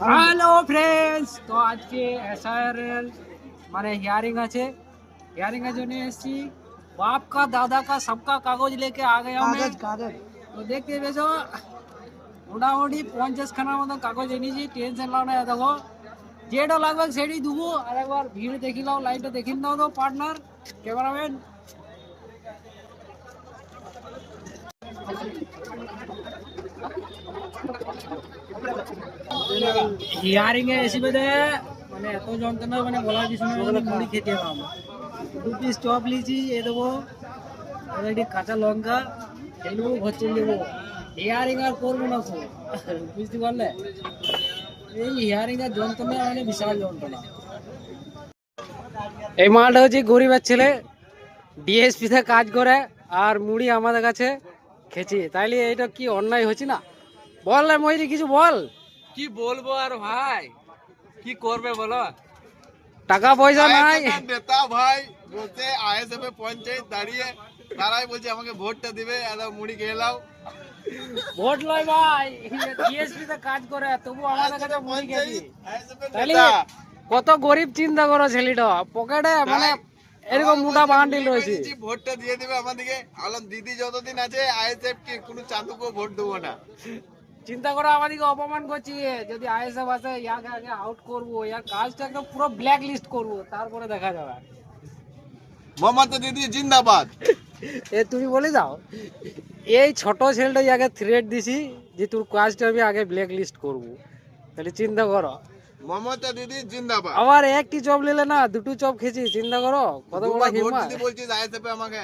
Hello friends তো আজকে এসআইআরএল মানে হিয়ারিং আছে হিয়ারিং এর জন্য এসেছি বাপ কা দাদা কা সবকা কাগজ লেকে আ গয়া मैं কাগজ তো দেখতে পেয়েছো মোটামুটি পঞ্চাশ খানার মতো কাগজ এনেছি টেনশন লাও না দেখো যেটা লাগবে সেটাই দেবো আর একবার ভিড় দেখি নাও লাইনটা দেখি নাও তো পার্টনার ক্যামেরাম্যান হিয়ারিং এ এসে বেঁধে মানে এত যন্ত্রণা মানে বলার কিছু না মুড়ি খেতে পারলাম দু পিস চপ লিয়েছি এ দেবো আর একটি কাঁচা লঙ্কা এই নেব, ভর্তি নেব। হিয়ারিং আর করব না তো, বুঝতে পারলে? এই হিয়ারিং এর যন্ত্রণা মানে বিশাল যন্ত্রণা। এই মালটা হচ্ছে গরিবের ছেলে ডিএসপি তে কাজ করে, আর মুড়ি আমাদের কাছে খেছি তাইলে এটা কি অন্যায় হচ্ছে না? বল না ময়ূরি কিছু বল। কি বলব আর ভাই? কি করবে বলো? টাকা পয়সা নাই। নেতা ভাই বলছে আইএসএফ এ পঞ্চায়েত দাঁড়িয়ে তারাই বলছে আমাকে ভোটটা দিবে এত মুড়ি খেয়ে নাও। ভোট লয় ভাই ডিএসপি তে কাজ করে তবু আমাদের কাছে মুড়ি খেছি আইএসএফ এর নেতা। কত গরিব চিন্তা করো ছেলেটা পকেটে মানে এরকম মোটা বান্ডিল রয়েছে। ভোটটা দিয়ে দিবে আমাদেরকে। আলম দিদি যতদিন আছে আইএসএফ কে কোনো চাঁদুকেও ভোট দেবো না। চিন্তা করো আমাদেরকে অপমান করছি যদি আইএসএফ আসে ইয়াকে আগে আউট করব ইয়ার কাজটা একদম পুরো ব্ল্যাক লিস্ট করব তারপরে দেখা যাবে মমতা দিদি জিন্দাবাদ এ তুমি বলে দাও এই ছোট ছেলেটা ইয়াকে থ্রেট দিছি যে তোর কাজটা আমি আগে ব্ল্যাক লিস্ট করব তাহলে চিন্তা করো মমতা দিদি জিন্দাবাদ আবার একটি চপ নিলে না দুটো চপ খেয়েছি চিন্তা করো কত বড় দুবার ভোট হিম্মত দিতে বলছিস আইএসএফ আমাকে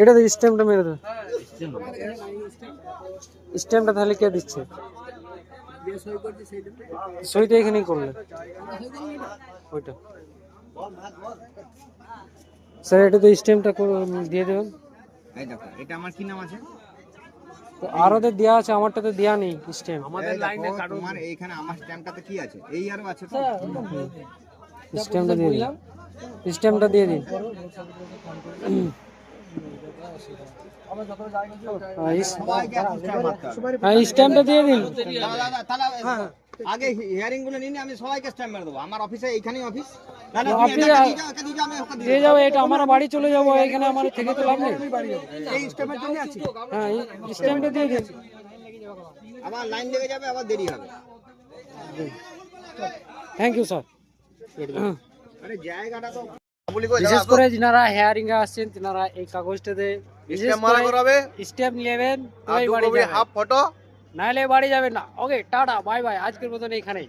এটা তো স্ট্যাম্পটা মেরে দাও স্ট্যাম্পটা তাহলে কে দিচ্ছে? সই তো এখানেই করলে। ওইটা। স্যার, এটা তো স্ট্যাম্পটা দিয়ে দেবেন। এটা আমার কি নাম আছে? তো আরও তো দেওয়া আছে আমারটা তো দেওয়া নেই স্ট্যাম্প আমাদের লাইনে তোমার এইখানে আমার স্ট্যাম্পটাতে কি আছে এই আরও আছে তো স্ট্যাম্পটা দিয়ে দিন স্ট্যাম্পটা দিয়ে দিন হ্যাঁ। হ্যাঁ স্ট্যাম্পটা দিয়ে দিন দাদা, দাদা, তাহলে আগে হিয়ারিংগুলো নিয়ে আমি সবাইকে স্ট্যাম্প মেরে দেবো। আমার অফিসে এইখানেই অফিস নাহলে তুমি অফিসে- এটাকে দিয়ে যাও, একে দিয়ে যাও, আমি ওকে দিয়ে দিয়ে যাব এটা আমার বাড়ি চলে যাব এখানে আমার থেকে তো লাভ নেই। এই স্ট্যাম্পের জন্য আছি। হ্যাঁ স্ট্যাম্পটা দিয়ে দিন। আবার লাইন লেগে যাবে আবার দেরি হবে। থ্যাংক ইউ স্যার আরে জায়গাটা তো বিশেষ করে যিনারা হেয়ারিং এ আসছেন তিনারা এই কাগজটাতে স্ট্যাম্প মারা করাবে। স্টেপ নেবেন হাফ ফটো নাহলে বাড়ি যাবেন না। ওকে টাটা বাই বাই আজকের মতন এইখানেই।